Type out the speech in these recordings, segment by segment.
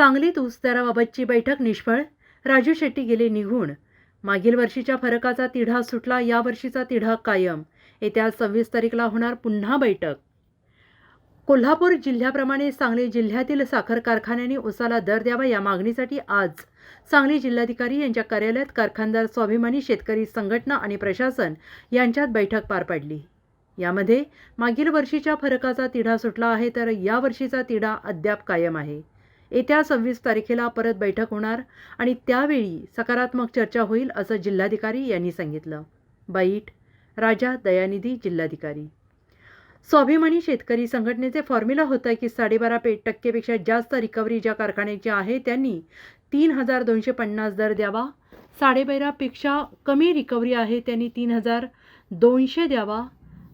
सांगलीत ऊसदराबाबतची बैठक निष्फळ राजू शेट्टी गेले निघून. मागील वर्षीच्या फरकाचा तिढा सुटला या वर्षीचा तिढा कायम. येत्या सव्वीस तारीखला होणार पुन्हा बैठक. कोल्हापूर जिल्ह्याप्रमाणे सांगली जिल्ह्यातील साखर कारखान्यांनी उसाला दर द्यावा या मागणीसाठी आज सांगली जिल्हाधिकारी यांच्या कार्यालयात कारखानदार स्वाभिमानी शेतकरी संघटना आणि प्रशासन यांच्यात बैठक पार पडली. यामध्ये मागील वर्षीच्या फरकाचा तिढा सुटला आहे तर या वर्षीचा तिढा अद्याप कायम आहे. येत्या सव्वीस तारखेला परत बैठक होणार आणि त्यावेळी सकारात्मक चर्चा होईल असं जिल्हाधिकारी यांनी सांगितलं. बाईट राजा दयानिधी जिल्हाधिकारी. स्वाभिमानी शेतकरी संघटनेचे फॉर्म्युला होतं की साडेबारा पे टक्केपेक्षा जास्त रिकव्हरी ज्या कारखान्याची आहे त्यांनी तीन हजार दोनशे पन्नास दर द्यावा. साडेबारापेक्षा कमी रिकव्हरी आहे त्यांनी तीन हजार दोनशे द्यावा.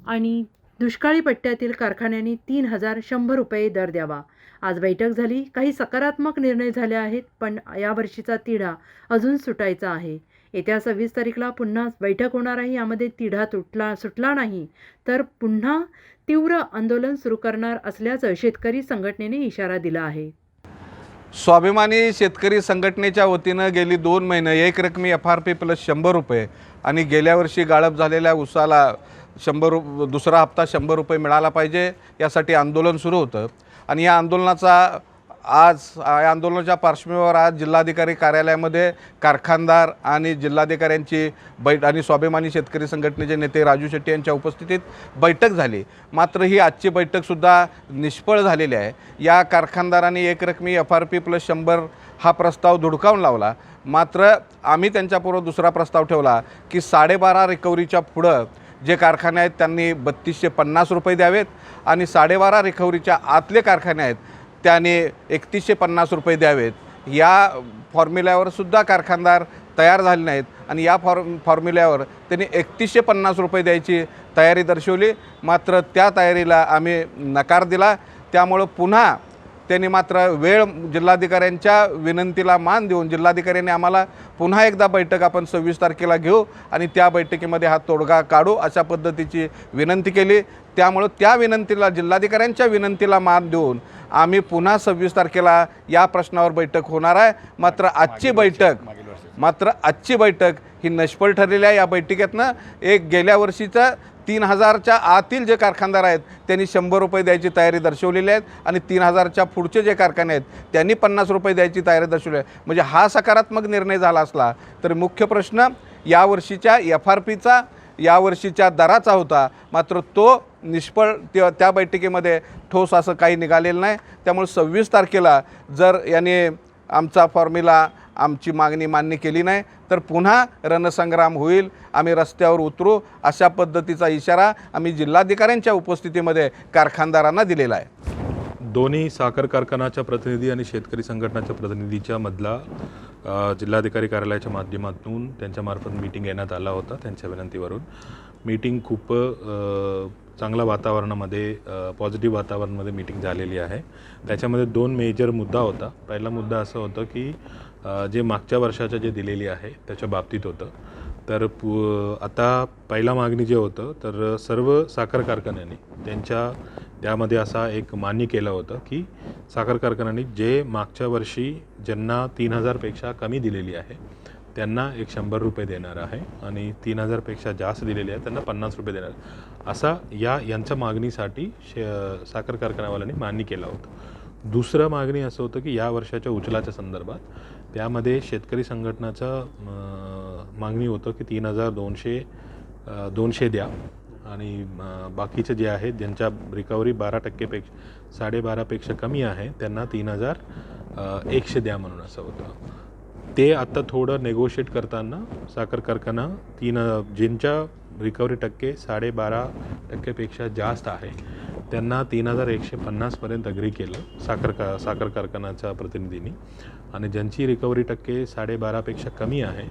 आणि दुष्काळी पट्ट्यातील कारखान्यांनी तीन हजार शंभर रुपये दर द्यावा. आज बैठक झाली. काही सकारात्मक निर्णय झाले आहेत पण यावर्षीचा तिढा अजून सुटायचा आहे. येत्या सव्वीस तारीखला पुन्हा बैठक होणार आहे. यामध्ये तिढा तुटला सुटला नाही तर पुन्हा तीव्र आंदोलन सुरू करणार असल्याचं शेतकरी संघटनेने इशारा दिला आहे. स्वाभिमानी शेतकरी संघटनेच्या वतीनं गेली दोन महिने एक रकमी एफ आर पी प्लस शंभर रुपये आणि गेल्या वर्षी गाळप झालेल्या उसाला शंभर रु दुसरा हप्ता शंभर रुपये मिळाला पाहिजे यासाठी आंदोलन सुरू होतं. आणि या आंदोलनाचा आज या आंदोलनाच्या पार्श्वभूमीवर आज जिल्हाधिकारी कार्यालयामध्ये कारखानदार आणि जिल्हाधिकाऱ्यांची बैठ आणि स्वाभिमानी शेतकरी संघटनेचे नेते राजू शेट्टी यांच्या उपस्थितीत बैठक झाली. मात्र ही आजची बैठकसुद्धा निष्फळ झालेली आहे. या कारखानदारांनी एक रकमी एफ आर पी प्लस शंभर हा प्रस्ताव धुडकावून लावला. मात्र आम्ही त्यांच्यापूर्व दुसरा प्रस्ताव ठेवला की साडेबारा रिकव्हरीच्या पुढं जे कारखाने आहेत त्यांनी बत्तीसशे पन्नास रुपये द्यावेत आणि साडेबारा रिकव्हरीच्या आतले कारखाने आहेत त्याने एकतीसशे पन्नास रुपये द्यावेत. या फॉर्म्युल्यावर सुद्धा कारखानदार तयार झाले नाहीत आणि या फॉर फॉर्म्युल्यावर त्यांनी एकतीसशे पन्नास रुपये द्यायची तयारी दर्शवली. मात्र त्या तयारीला आम्ही नकार दिला. त्यामुळं पुन्हा त्यांनी मात्र वेळ जिल्हाधिकाऱ्यांच्या विनंतीला मान देऊन जिल्हाधिकाऱ्यांनी आम्हाला पुन्हा एकदा बैठक आपण सव्वीस तारखेला घेऊ आणि त्या बैठकीमध्ये हा तोडगा काढू अशा पद्धतीची विनंती केली. त्यामुळं त्या विनंतीला जिल्हाधिकाऱ्यांच्या विनंतीला मान देऊन आम्ही पुन्हा सव्वीस तारखेला या प्रश्नावर बैठक होणार आहे. मात्र आजची बैठक मात्र आजची बैठक ही निष्फळ ठरलेली आहे या बैठकीतनं. एक गेल्या वर्षीचं तीन हजारच्या आतील जे कारखानदार आहेत त्यांनी शंभर रुपये द्यायची तयारी दर्शवलेली आहेत आणि तीन हजारच्या पुढचे जे कारखाने आहेत त्यांनी पन्नास रुपये द्यायची तयारी दर्शवली आहे. म्हणजे हा सकारात्मक निर्णय झाला असला तर मुख्य प्रश्न यावर्षीच्या एफ आर पीचा यावर्षीच्या दराचा होता. मात्र तो निष्फळ त्या त्या बैठकीमध्ये ठोस असं काही निघालेलं नाही. त्यामुळे सव्वीस तारखेला जर याने आमचा फॉर्म्युला आमची मागणी मान्य केली नाही तर पुन्हा रणसंग्राम होईल आम्ही रस्त्यावर उतरू अशा पद्धतीचा इशारा आम्ही जिल्हाधिकाऱ्यांच्या उपस्थितीमध्ये कारखानदारांना दिलेला आहे. दोन्ही साखर कारखानाच्या प्रतिनिधी आणि शेतकरी संघटनाच्या प्रतिनिधीच्या मधला जिल्हाधिकारी कार्यालयाच्या माध्यमातून त्यांच्यामार्फत मीटिंग घेण्यात आला होता त्यांच्या विनंतीवरून. मीटिंग खूप चांगल्या वातावरणामध्ये पॉझिटिव्ह वातावरणामध्ये मीटिंग झालेली आहे. त्याच्यामध्ये दोन मेजर मुद्दा होता. पहिला मुद्दा असं होतं की जे मागच्या वर्षाचं जे दिलेली आहे त्याच्या बाबतीत होतं. तर पु आता पहिला मागणी जे होतं तर सर्व साखर कारखान्यांनी त्यांच्या त्यामध्ये असा एक मान्य केलं होतं की साखर कारखान्यांनी जे मागच्या वर्षी ज्यांना तीन हजारपेक्षा कमी दिलेली आहे त्यांना एक शंभर रुपये देणार आहे आणि तीन हजारपेक्षा जास्त दिलेली आहे त्यांना पन्नास रुपये देणार असा या यांच्या मागणीसाठी शे साखर कारखानावाल्यांनी मान्य केला होतं. दुसरं मागणी असं होतं की या वर्षाच्या उचलाच्या संदर्भात त्यामध्ये शेतकरी संघटनाचं मागणी होतं की तीन हजार दोनशे दोनशे द्या. आणि बाकीचे जे आहेत ज्यांच्या रिकव्हरी बारा टक्केपेक्षा साडेबारापेक्षा कमी आहे त्यांना तीन हजार एकशे द्या म्हणून असं होतं. ते आत्ता थोडं नेगोशिएट करताना साखर कारखाना तीन ज्यांच्या रिकव्हरी टक्के साडेबारा टक्केपेक्षा जास्त आहे. त्यांना तीन हजार एकशे पन्नासपर्यंत अग्री केलं साखर का साखर कारखानाच्या प्रतिनिधींनी. आणि ज्यांची रिकव्हरी टक्के साडेबारापेक्षा कमी आहे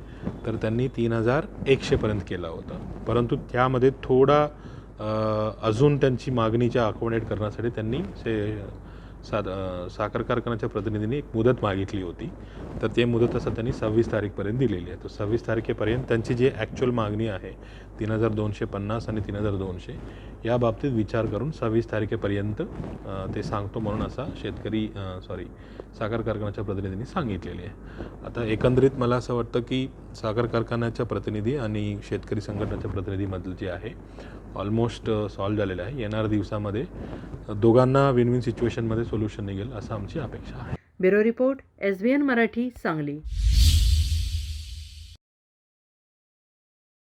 तर त्यांनी तीन हजार एकशेपर्यंत केला होता. परंतु त्यामध्ये थोडा अजून त्यांची मागणीच्या अकोमोडेट करण्यासाठी त्यांनी से साध साखर कारखान्याच्या प्रतिनिधींनी एक मुदत मागितली होती. तर ते मुदत असं त्यांनी सव्वीस तारीखपर्यंत दिलेली आहे. तर सव्वीस तारखेपर्यंत त्यांची जी ॲक्च्युअल मागणी आहे तीन हजार दोनशे पन्नास आणि तीन हजार दोनशे या बाबतीत विचार करून सव्वीस तारखेपर्यंत ते सांगतो म्हणून असा शेतकरी सॉरी साखर कारखान्याच्या प्रतिनिधींनी सांगितलेली आहे. आता एकंदरीत मला असं वाटतं की साखर कारखान्याच्या प्रतिनिधी आणि शेतकरी संघटनेच्या प्रतिनिधीमधलं जे आहे ऑलमोस्ट सॉल्व्ह uh, झालेलं आहे. येणाऱ्या दिवसामध्ये दोघांना विन विन सिच्युएशनमध्ये सोल्युशन निघेल असं आमची अपेक्षा आहे. Bureau report S B N Marathi Sangli.